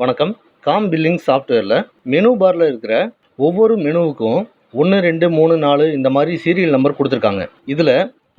வணக்கம். Com billing சாஃப்ட்வேரில் menu பாரில் இருக்கிற ஒவ்வொரு மெனுவுக்கும் ஒன்று ரெண்டு மூணு நாலு இந்த மாதிரி சீரியல் நம்பர் கொடுத்துருக்காங்க. இதில்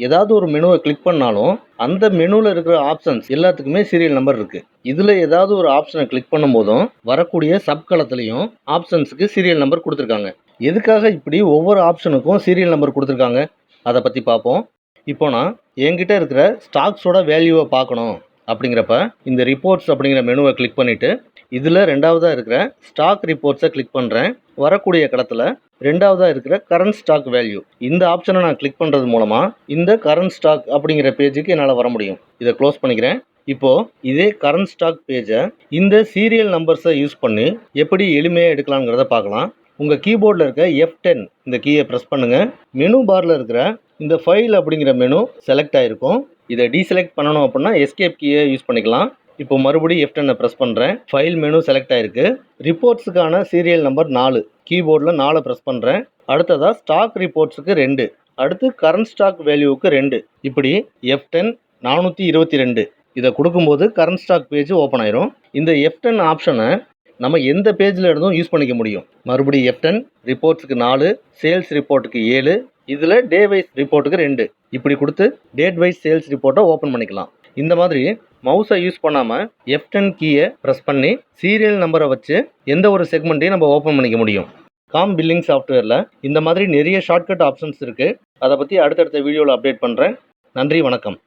ஏதாவது ஒரு மெனுவை கிளிக் பண்ணாலும் அந்த மெனுவில் இருக்கிற ஆப்ஷன்ஸ் எல்லாத்துக்குமே சீரியல் நம்பர் இருக்குது இதில் ஏதாவது ஒரு ஆப்ஷனை கிளிக் பண்ணும்போதும் வரக்கூடிய சப்களத்துலேயும் ஆப்ஷன்ஸுக்கு சீரியல் நம்பர் கொடுத்துருக்காங்க. எதுக்காக இப்படி ஒவ்வொரு ஆப்ஷனுக்கும் சீரியல் நம்பர் கொடுத்துருக்காங்க? அதை பற்றி பார்ப்போம் இப்போ நான் என்கிட்ட இருக்கிற ஸ்டாக்ஸோட வேல்யூவை பார்க்கணும். அப்படிங்கிறப்ப இந்த ரிப்போர்ட்ஸ் அப்படிங்கிற மெனுவை கிளிக் பண்ணிவிட்டு இதில் ரெண்டாவதாக இருக்கிற ஸ்டாக் ரிப்போர்ட்ஸை கிளிக் பண்ணுறேன் வரக்கூடிய கடத்தில் ரெண்டாவதாக இருக்கிற கரண்ட் ஸ்டாக் வேல்யூ இந்த ஆப்ஷனை நான் கிளிக் பண்ணுறது மூலமாக இந்த கரண்ட் ஸ்டாக் அப்படிங்கிற பேஜுக்கு என்னால் வர முடியும். இதை க்ளோஸ் பண்ணிக்கிறேன். இப்போது இதே கரண்ட் ஸ்டாக் பேஜை இந்த சீரியல் நம்பர்ஸை யூஸ் பண்ணி எப்படி எளிமையாக எடுக்கலாங்கிறத பார்க்கலாம். உங்கள் கீபோர்டில் இருக்க எஃப் டென் இந்த கீயை ப்ரெஸ் பண்ணுங்கள் மெனு பாரில் இருக்கிற இந்த ஃபைல் அப்படிங்கிற மெனு செலக்ட் ஆகிருக்கும் இதை டீசெலக்ட் பண்ணணும் அப்படின்னா எஸ்கேப் கீயை யூஸ் பண்ணிக்கலாம். இப்போ மறுபடியும் எஃப்டனை டென்னை ப்ரெஸ் பண்ணுறேன் ஃபைல் மெனு செலக்ட் ஆகிருக்கு ரிப்போர்ட்ஸுக்கான சீரியல் நம்பர் நாலு. கீபோர்டில் நாலு ப்ரெஸ் பண்ணுறேன் அடுத்ததாக ஸ்டாக் ரிப்போர்ட்ஸுக்கு ரெண்டு. அடுத்து கரண்ட் ஸ்டாக் வேல்யூவுக்கு ரெண்டு. இப்படி எஃப் டென் நானூற்றி இருபத்தி ரெண்டு. இதை கொடுக்கும்போது கரண்ட் ஸ்டாக் பேஜ் ஓப்பன் ஆயிரும். இந்த எஃப் டென் ஆப்ஷனை நம்ம எந்த பேஜில் இருந்தும் யூஸ் பண்ணிக்க முடியும். மறுபடியும் எஃப் டென் ரிப்போர்ட்ஸுக்கு நாலு சேல்ஸ் ரிப்போர்ட்டுக்கு ஏழு இதில் டே வைஸ் ரிப்போர்ட்டுக்கு ரெண்டு. இப்படி கொடுத்து டேட் வைஸ் சேல்ஸ் ரிப்போர்ட்டை ஓப்பன் பண்ணிக்கலாம். இந்த மாதிரி மவுஸை யூஸ் பண்ணாமல் எஃப் டென் கீயை ப்ரெஸ் பண்ணி சீரியல் நம்பரை வச்சு எந்த ஒரு செக்மெண்ட்டையும் நம்ம ஓப்பன் பண்ணிக்க முடியும். காம் பில்லிங் சாஃப்ட்வேரில் இந்த மாதிரி நிறைய ஷார்ட்கட் ஆப்ஷன்ஸ் இருக்குது அதை பற்றி அடுத்தடுத்த வீடியோவில் அப்டேட் பண்ணுறேன் நன்றி வணக்கம்.